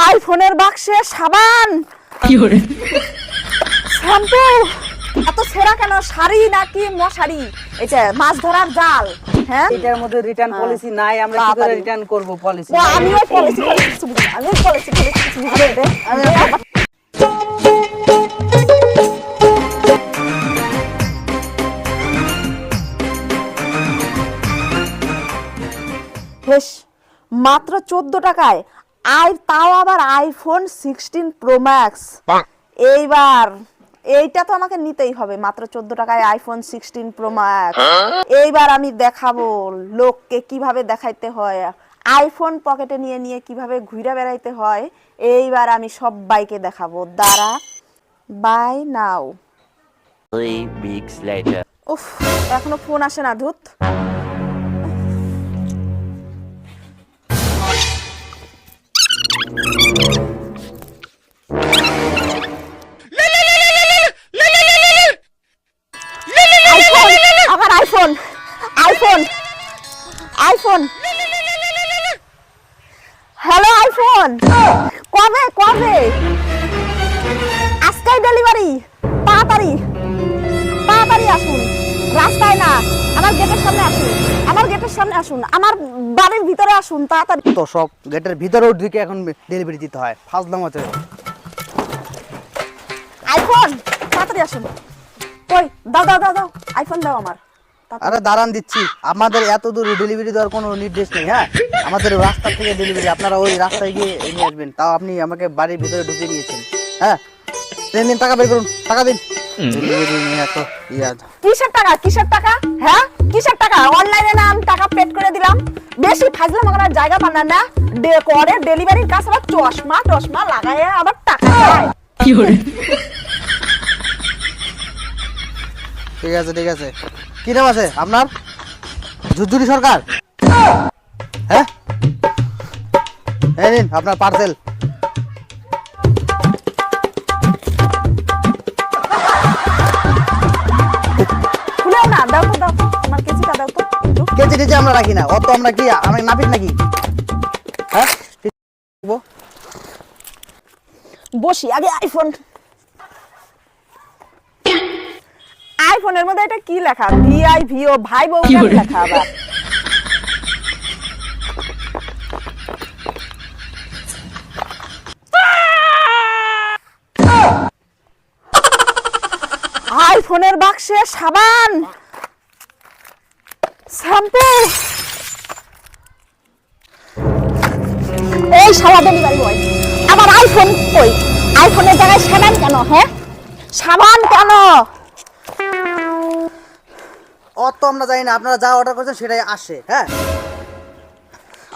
আইফোনের বাক্সে সাবান। শ্যাম্পু। এত সেরা কেন? শাড়ি নাকি মশারি? এটা মাছ ধরার জাল হ্যাঁ? এটার মধ্যে রিটার্ন পলিসি নাই আমরা কি করে রিটার্ন করব পলিসি ও, আমিও পলিসি। আমিও পলিসি পলিসি। আমি মাত্র চোদ্দ টাকায় আই তাও আবার আইফোন সিক্সটিন প্রো ম্যাক্স এইবার এইটা তো আমাকে নিতেই হবে মাত্র চোদ্দ টাকায় আইফোন সিক্সটিন প্রো ম্যাক্স এইবার আমি দেখাবো লোককে কীভাবে দেখাইতে হয় আইফোন পকেটে নিয়ে নিয়ে কীভাবে ঘুরে বেড়াইতে হয়। এইবার আমি সবাইকে দেখাবো। দাঁড়া বাই নাও. উফ এখনও ফোন আসে না ধুত। আইফোন? Hello iPhone? কবে কবে? আজকাই ডেলিভারি তাড়াতাড়ি তাড়াতাড়ি আসুন। রাস্তায় না আমার গেটের সামনে আসুন আমার গেটের সামনে আসুন আমার বাড়ির ভিতরে আসুন তাড়াতাড়ি। তো সব গেটের ভিতরেও ঢুকে এখন ডেলিভারি দিতে হয় ফাজলাম আছে আইফোন তাড়াতাড়ি আসুন। কই দাও দাও দাও দাও আইফোন দাও আমার। আরে দাঁড়ান দিচ্ছি। আমাদের এত দূর ডেলিভারি দেওয়ার কোনো নির্দেশ নেই হ্যাঁ? আমাদের রাস্তা থেকে ডেলিভারি আপনারা ওই রাস্তায় গিয়ে নিয়ে আসবেন। তাও আপনি আমাকে বাড়ির ভিতরে ঢুকিয়ে নিয়েছেন হ্যাঁ? দিন দিন টাকা বের করুন টাকা দিন। কিসের টাকা? কিসের টাকা? হ্যাঁ? কিসের টাকা? অনলাইনে না আমি টাকা পেড করে দিলাম। বেশি ফাজলাম করার জায়গা পান না। করে ডেলিভারির কাছে আবার চশমা টশমা লাগায় আবার টাকা ঠিক আছে ঠিক আছে। কি নাম আছে আপনার? ঝুরঝুরি সরকার? হ্যাঁ? এই নিন আপনার পার্সেল খুলেও না দাও তো দাও আমার কেজিটা দাও তো। একটু। কেজি টেজি আমরা রাখি না। অত আমরা কি আমি নাপিত নাকি? হ্যাঁ? বসি আগে আইফোন আইফোনের মধ্যে এটা কি লেখা? ভিআই ভিও ভাই বউ লেখা আবার? আইফোনের বাক্সে সাবান! শ্যাম্পু এই সারা ডেলিভারি বয় আমার আইফোন কই? আইফোনের জায়গায় সাবান কেন হ্যাঁ? সাবান কেন? অত আমরা জানি না আপনারা যা অর্ডার করছেন সেটাই আসে হ্যাঁ?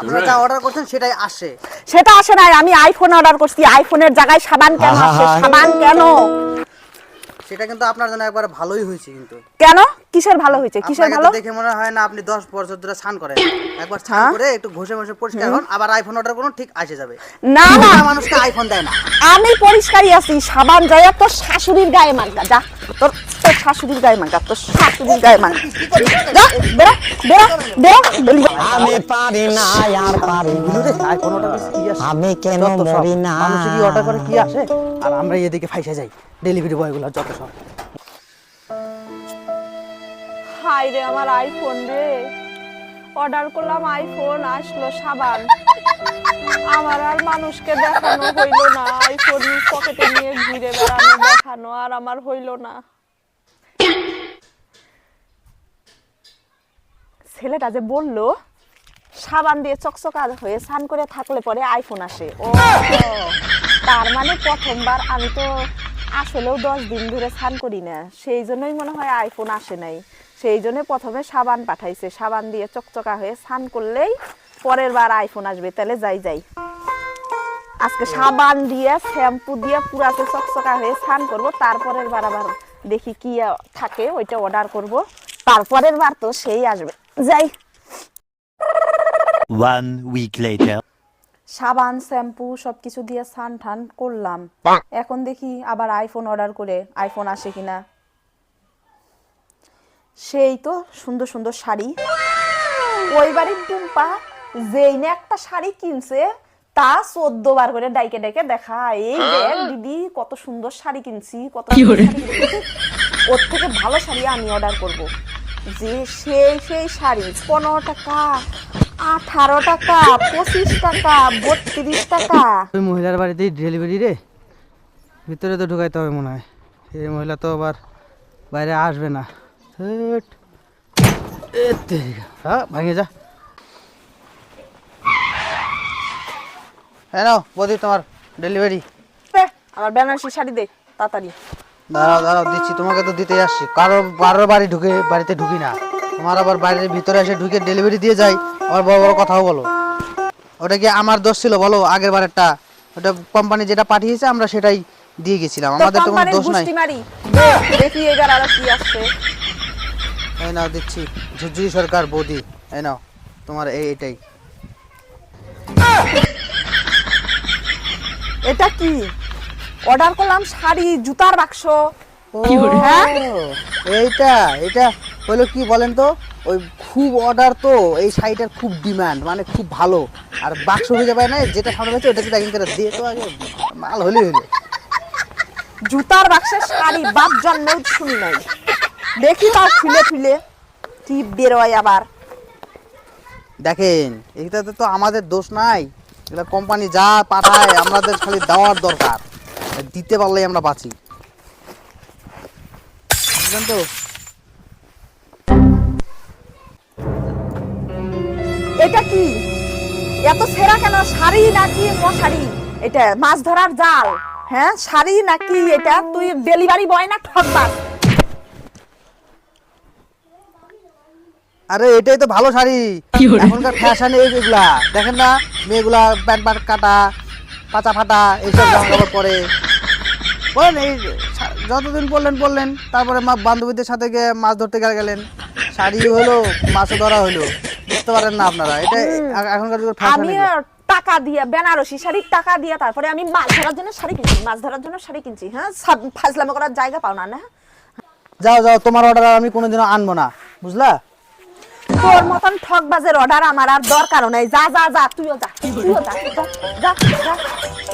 আপনারা যা অর্ডার করছেন সেটাই আসে। সেটা আসে নাই আমি আইফোন অর্ডার করছি আইফোনের জায়গায় সাবান কেন আসে সাবান কেন? সেটা কিন্তু আপনার জন্য একবার ভালোই হয়েছে কিন্তু। কেন? কিসের ভালো হয়েছে? কিসের ভালো? দেখে মনে হয় না আপনি দশ বছর ধরে স্নান করেন। একবার স্নান? করে একটু ঘষে ঘষে পরিষ্কার হন আবার আইফোন অর্ডার করুন ঠিক আসে যাবে। না না। না মানুষকে আইফোন দেয় না। আমি পরিষ্কারই আছি সাবান যায় তোর শাশুড়ির গায়ে মাঙ্গা যা। তোর তোর শাশুড়ির গায়ে তোর শাশুড়ির গায়ে বেরো বেরো বেরো আমি পারি না আর পারি আমি কেন মরি না মানুষে কি অর্ডার করে কি আসে আর আমরা এদিকে যাই ডেলিভারি যত সব হাই রে আমার আইফোন রে অর্ডার করলাম আইফোন আসলো সাবান আমার আর মানুষকে দেখানো হইল না আইফোন পকেটে নিয়ে বেড়ানো দেখানো আর আমার হইল না। ছেলেটা যে বলল, সাবান দিয়ে চকচকা হয়ে স্নান করে থাকলে পরে আইফোন আসে। ও, তার মানে প্রথমবার আমি তো আসলেও দশ দিন ধরে স্নান করি না। সেই জন্যই মনে হয় আইফোন আসে নাই। সেই জন্য প্রথমে সাবান পাঠাইছে। সাবান দিয়ে চকচকা হয়ে স্নান করলেই পরের বার আইফোন আসবে। তাহলে যাই যাই। আজকে সাবান দিয়ে, শ্যাম্পু দিয়ে পুরাতে চকচকা হয়ে স্নান করব। তারপরের বার আবার দেখি কি থাকে, ওইটা অর্ডার করব। তারপরের বার তো সেই আসবে। যাই। One week later. সাবান শ্যাম্পু সবকিছু দিয়ে সান টান করলাম। এখন দেখি আবার আইফোন অর্ডার করে আইফোন আসে কিনা। সেই তো সুন্দর সুন্দর শাড়ি। ওই বাড়ির টুম্পা যেই না একটা শাড়ি কিনছে তা চোদ্দ বার করে ডাইকে ডাইকে দেখা এই দেখ দিদি কত সুন্দর শাড়ি কিনছি কত। ওর থেকে ভালো শাড়ি আমি অর্ডার করব। যে সেই সেই শাড়ি পনেরো টাকা আঠারো টাকা পঁচিশ টাকা বত্রিশ টাকা। ওই মহিলার বাড়িতেই ডেলিভারি রে। ভিতরে তো ঢুকাইতে হবে মনে হয়। এই মহিলা তো আবার বাইরে আসবে না। হ্যাঁ ভাঙে যা। হ্যাঁ নাও বৌদি তোমার ডেলিভারি আমার বেনারসি শাড়ি দে তাড়াতাড়ি। দাঁড়াও দাঁড়াও দিচ্ছি তোমাকে তো দিতে আসছি। কারও কারোর বাড়ি ঢুকে বাড়িতে ঢুকি না। তোমার আবার বাড়ির ভিতরে এসে ঢুকে ডেলিভারি দিয়ে যাই আবার বড় বড় কথাও বলো। ওটা কি আমার দোষ ছিল বলো আগের বারেরটা? ওটা কোম্পানি যেটা পাঠিয়েছে আমরা সেটাই দিয়ে গেছিলাম। আমাদের তো কোনো দোষ নাই। দেখি এবার আরও কি আসছে। এই নাও দিচ্ছি ঝুরঝুরি সরকার বৌদি। এই নাও তোমার এই এটাই। এটা কি? অর্ডার করলাম শাড়ি জুতার বাক্স। ও, এইটা এটা হলো কি বলেন তো? ওই খুব অর্ডার তো এই শাড়িটার খুব ডিমান্ড মানে খুব ভালো। আর বাক্স হয়ে যাবে না যেটা সামনে রয়েছে ওটা যদি করে দিয়ে তো আগে মাল হলে হলো। জুতার বাক্সের শাড়ি বাপ জন্মেও শুনি নাই। দেখি তাও খুলে খুলে টিপ বেরোয় আবার। দেখেন এইটাতে তো আমাদের দোষ নাই। এটা কোম্পানি যা পাঠায় আমাদের খালি দেওয়ার দরকার। দিতে পারলেই আমরা বাঁচি। বুঝলেন তো? এটা কি? এত সেরা কেন? শাড়ি নাকি মশারি? এটা মাছ ধরার জাল। হ্যাঁ শাড়ি নাকি এটা? তুই ডেলিভারি বয় না ঠকবাস? আরে এটাই তো ভালো শাড়ি। এখনকার ফ্যাশন এগুলা। দেখেন না মেয়েগুলা প্যান্ট প্যান্ট কাটা পাচা ফাটা এইসব জামা কাপড় পরে। বলেন এই যতদিন পড়লেন পড়লেন তারপরে মা বান্ধবীদের সাথে গিয়ে মাছ ধরতে গেলে গেলেন। শাড়ি হলো মাছও ধরা হলো। বুঝতে পারেন না আপনারা এটা এখনকার আমি টাকা দিয়ে বেনারসি শাড়ির টাকা দিয়ে তারপরে আমি মাছ ধরার জন্য শাড়ি কিনছি মাছ ধরার জন্য শাড়ি কিনছি হ্যাঁ? ফাজলামো করার জায়গা পাও না না? যাও যাও তোমার অর্ডার আমি কোনোদিনও আনব না বুঝলা? তোর মতন ঠকবাজের অর্ডার আমার আর দরকারও নাই। যা যা যা তুইও যা তুইও যা যা,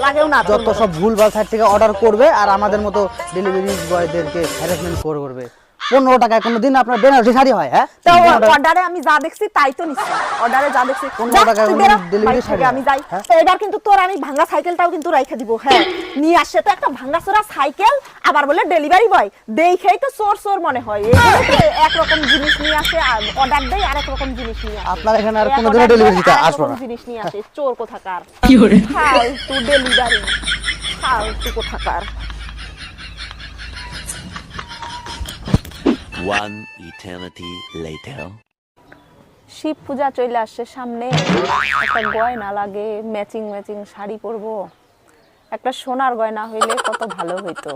লাগেও না যত সব ভুলভাল সাইড থেকে অর্ডার করবে আর আমাদের মতো ডেলিভারি বয়দেরকে হ্যারাসমেন্ট করবে। পনেরো টাকায় কোনো দিন আপনার বেনারসি শাড়ি হয় হ্যাঁ? তো অর্ডারে আমি যা দেখছি তাই তো নিচ্ছি অর্ডারে যা দেখছি। পনেরো টাকায় তুই কোনো delivery বাড়ি আমি যাই। হ্যাঁ? তো এবার কিন্তু তোর আমি ভাঙা সাইকেলটাও কিন্তু রাইখে দিব হ্যাঁ? নিয়ে আসছে তো একটা ভাঙা চোরা সাইকেল আবার বলে ডেলিভারি বয় দেখেই তো চোর চোর মনে হয়। এইগুলো তো একরকম জিনিস নিয়ে আসে আর অর্ডার দেয় আরেক রকম জিনিস নিয়ে আসে। আপনার এখানে আর এক order delivery দেয়, দিতে আসব না। জিনিস নিয়ে আসে চোর কোথাকার? ফালতু ডেলিভারি ফালতু কোথাকার। One eternity later. শিব পূজা চলে আসছে সামনে। একটা গয়না লাগে ম্যাচিং ম্যাচিং শাড়ি পরবো। একটা সোনার গয়না হইলে কত ভালো হইতো।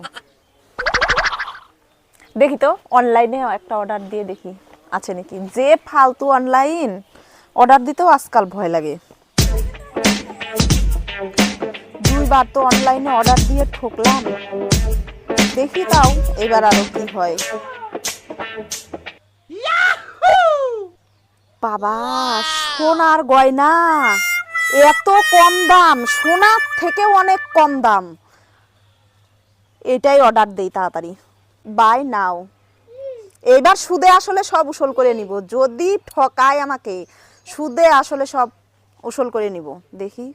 দেখি তো অনলাইনে একটা অর্ডার দিয়ে দেখি। আছে নাকি? যে ফালতু অনলাইন অর্ডার দিতেও আজকাল ভয় লাগে। দুইবার তো অনলাইনে অর্ডার দিয়ে ঠকলাম। দেখি তাও, এবার আরও কি হয়। বাবা, সোনার গয়না। এত কম দাম, সোনার থেকেও অনেক কম দাম। এটাই অর্ডার দেই তাড়াতাড়ি। বাই নাও এবার সুদে আসলে সব উসল করে নিব। যদি ঠকায় আমাকে, সুদে আসলে সব উসল করে নিব। দেখি।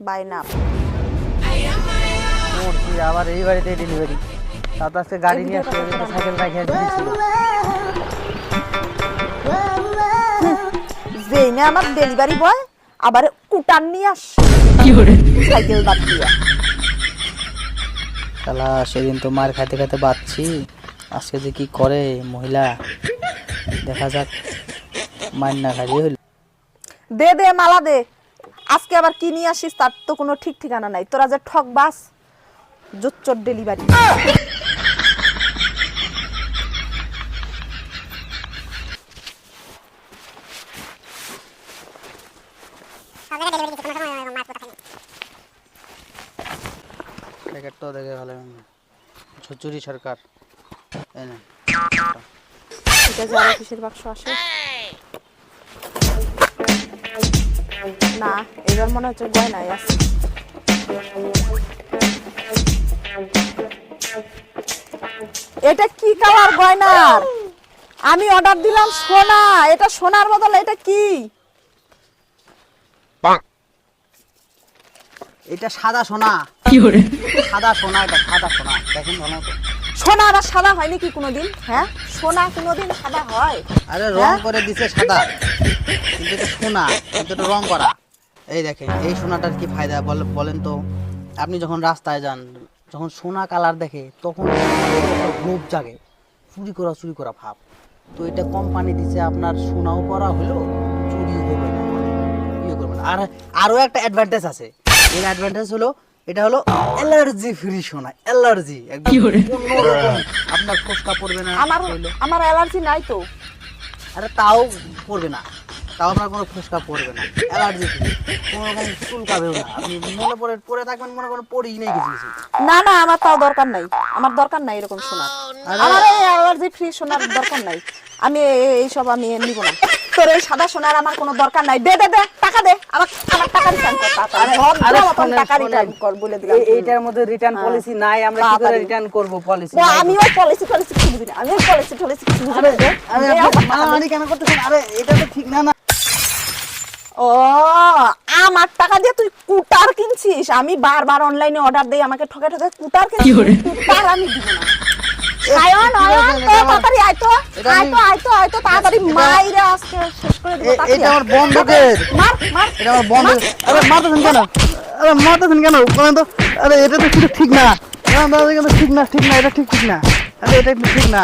বাই নাও আবার এই বাড়িতে ডেলিভারি আজকে গাড়ি নিয়ে সাইকেল রাখে দিয়েছিল। যেই না আমার ডেলিভারি বয় আবার কুটান নিয়ে আস। সাইকেল বাদ দিয়া। শালা সেদিন তো মার খাইতে খাইতে বাচ্ছি। আজকে যে কি করে মহিলা? দেখা যাক মার না খাই হইল। দে দে মালা দে। আজকে আবার কি নিয়ে আসিস? তার তো কোনো ঠিক ঠিকানা নাই। তোরা যে ঠক বাস জোচ্চর ডেলিভারি। দেখে ভালো সরকার। এই না। এটা যারা বাক্স আসে? না এবার মনে হচ্ছে গয়নায় আছে। এটা কি কালার গয়নার? আমি অর্ডার দিলাম সোনা। এটা সোনার বদলে এটা কি? এটা সাদা সোনা। সাদা সোনা এটা সাদা সোনা। দেখেন ভালো মতো। সোনা আবার সাদা হয় নাকি কোনোদিন? হ্যাঁ? সোনা কোনোদিন সাদা হয়? আরে রং করে দিছে সাদা। কিন্তু এটা সোনা কিন্তু এটা রং করা। এই দেখেন এই সোনাটার কি ফায়দা বল- বলেন তো? আপনি যখন রাস্তায় যান যখন সোনা কালার দেখে তখন লোভ জাগে। চুরি করা চুরি করা ভাব। তো এটা কোম্পানি দিছে আপনার সোনাও করা হলো চুরিও হবে না। ইয়ে করবে না। আর আরও একটা অ্যাডভান্টেজ আছে। এই অ্যাডভান্টেজ হলো এটা হলো অ্যালার্জি ফ্রি সোনা অ্যালার্জি একদম অন্যরকম আপনার ফোসকা পড়বে না আমার হইল। আমার অ্যালার্জি নাই তো। আরে তাও পড়বে না তাও আপনার কোনো ফুসকা পড়বে না অ্যালার্জি কোনো রকম চুলকাবেও না। আপনি মনে পড়ে পড়ে থাকবেন মনে করেন পড়েই নেই কিছু কিছু। না না আমার তাও দরকার নাই। আমার দরকার নাই এরকম সোনার আমার এই অ্যালার্জি ফ্রি সোনার দরকার নাই। আমি এ- এইসব আমি নিব না। তোর এই সাদা সোনার আমার কোনো দরকার নাই। দে দে দে টাকা দে। আমার আমার টাকা রিটার্ন কর তাড়াতাড়ি। মতন টাকা রিটার্ন কর বলে দিলাম। এইটার মধ্যে রিটার্ন পলিসি নাই আমরা কি করে রিটার্ন করব পলিসি ও, আমি ওই পলিসি পলিসি কিছু বুঝি না। আমি ওই পলিসি টলিসি কিছু বুঝি না। আরে। মারামারি কেন করতেছেন? আরে এটা তো ঠিক না না। ও আমার টাকা দিয়ে তুই কুটার কিনছিস? আমি বারবার অনলাইনে অর্ডার দেই আমাকে ঠকে ঠকে কুটার কিনছিস। কুটার আমি দিব না। সায়ন অয়ন তো তাড়াতাড়ি আয় তো এটা আয় তো আয় তো আয় তো তাড়াতাড়ি মাইরা আজকে শেষ করে দিব এ- এটা আমার বন্ধকের। মার মার এটা আমার বন্ধ আরে মারতেছেন কেন? আরে মারতেছেন কেন? বলেন তো। আরে এটা তো কিছু ঠিক না। কিন্তু ঠিক না ঠিক না এটা ঠিক ঠিক না। আরে এটা ঠিক না।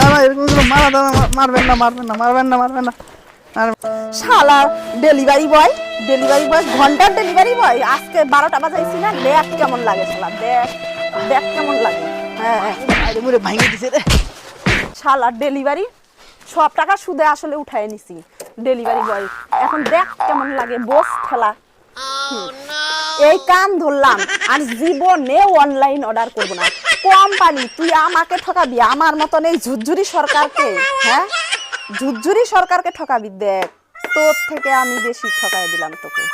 না এরকম করে মারা দাদা মারবেন না মারবেন না মারবেন না মারবেন না। শালা ডেলিভারি বয় ডেলিভারি বয় ঘণ্টার ডেলিভারি বয় আজকে বারোটা বাজাইছি না দেখ কেমন লাগে শালা দেখ দেখ কেমন লাগে। ডেলিভারি সব টাকা সুদে আসলে উঠায় নিছি। ডেলিভারি বয় এখন দেখ কেমন লাগে বস এই কান ধরলাম, আর জীবনে অনলাইন অর্ডার করব না। কোম্পানি তুই আমাকে ঠকাবি, আমার মতন এই ঝুরঝুরি সরকারকে হ্যাঁ? ঝুরঝুরি সরকারকে ঠকাবি, দেখ, তোর থেকে আমি বেশি ঠকাই দিলাম তোকে।